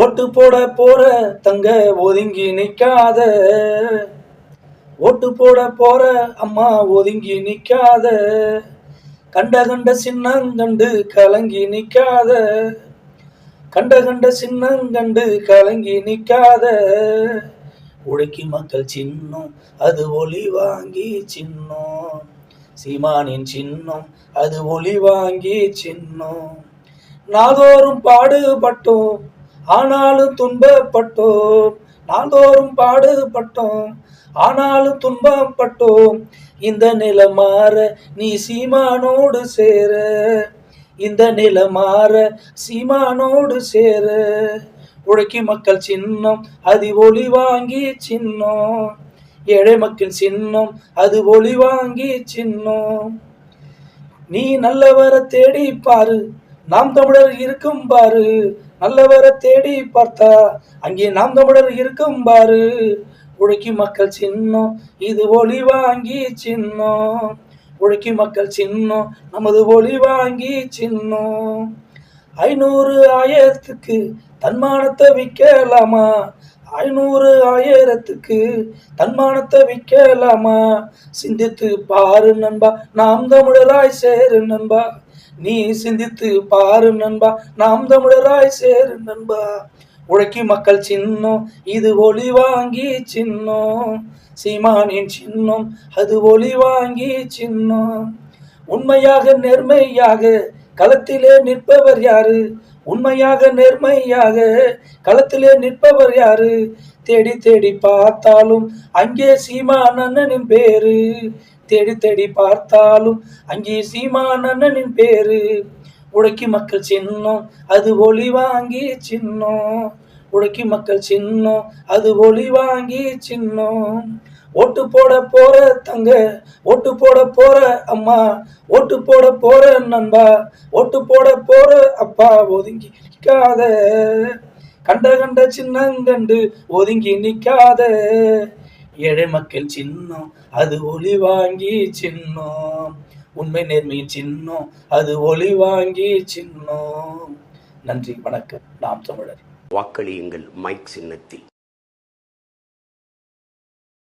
ஓட்டு போட போற தங்க ஒதுங்கி நிக்காத. ஓட்டு போட போற அம்மா ஒதுங்கி நிக்காத. கண்ட கண்ட சின்னங்கண்டு கலங்கி நிக்காத. கண்ட கண்ட சின்னங்கண்டு கலங்கி நிக்காத. உழைக்கி மக்கள் சின்னம் அது ஒளி வாங்கி சின்னம். சீமானின் சின்னம் அது ஒளி வாங்கி சின்னம். நாதோறும் பாடுபட்டோம் ஆனாலும் துன்பப்பட்டோம். நாள்தோறும் பாடுபட்டோம். ஆனாலும் துன்பப்பட்டோம். இந்த நிலை மாற நீ சீமானோடு சேர. இந்த நிலை மாற சீமானோடு சேர. உழைக்கி மக்கள் சின்னம் அது ஒளி வாங்கி சின்னம். ஏழை மக்கள் சின்னம் அது ஒளி வாங்கி சின்னம். நீ நல்லவரை தேடி பாரு. நாம் தமிழர் இருக்கும் பாரு. நல்லவரை தேடி பார்த்தா அங்கே நாம் தமிழர் இருக்கும் பாரு. உழைக்கி மக்கள் சின்னம் இது ஒளி வாங்கி சின்னம். உழைக்கி மக்கள் சின்னம் நமது ஒளி வாங்கி சின்னம். ஐநூறு ஆயிரத்துக்கு தன்மானத்தை விற்கலாமா? ஐநூறு ஆயிரத்துக்கு தன்மானத்தை விற்கலாமா? சிந்தித்து பாரு நண்பா நாம் தமிழராய் சேரு நண்பா. நீ சிந்தித்து பாரு நண்பா நாம் தமிழராய் சேரு நண்பா. உழைக்கி மக்கள் சின்னம் இது ஒளி வாங்கி சின்னம். சீமானின் சின்னம் அது ஒளி வாங்கி சின்னம். உண்மையாக நேர்மையாக களத்திலே நிற்பவர் யாரு? உண்மையாக நேர்மையாக களத்திலே நிற்பவர் யாரு? தேடி தேடி பார்த்தாலும் அங்கே சீமான் பேரு. தேடி தேடி பார்த்தாலும் அங்கே சீமான் அண்ணனின் பேரு. உழைக்கி மக்கள் சின்னம் அது ஒளி வாங்கி சின்னம். உழைக்கி மக்கள் சின்னம் அது ஒளி வாங்கி சின்னம். ஓட்டு போட போற தங்க ஓட்டு போட போற அம்மா ஓட்டு போட போற நண்பா ஓட்டு போட போற அப்பா ஒதுங்கி நிற்காத கண்ட கண்ட சின்னங்கண்டு ஒதுங்கி நிற்காத ஏழை மக்கள் சின்னம் அது ஒளி வாங்கி சின்னம். உண்மை நேர்மையின் சின்னம் அது ஒளி வாங்கி சின்னம். நன்றி வணக்கம். நாம் தமிழர். வாக்களியுங்கள் மைக் சின்னத்தில்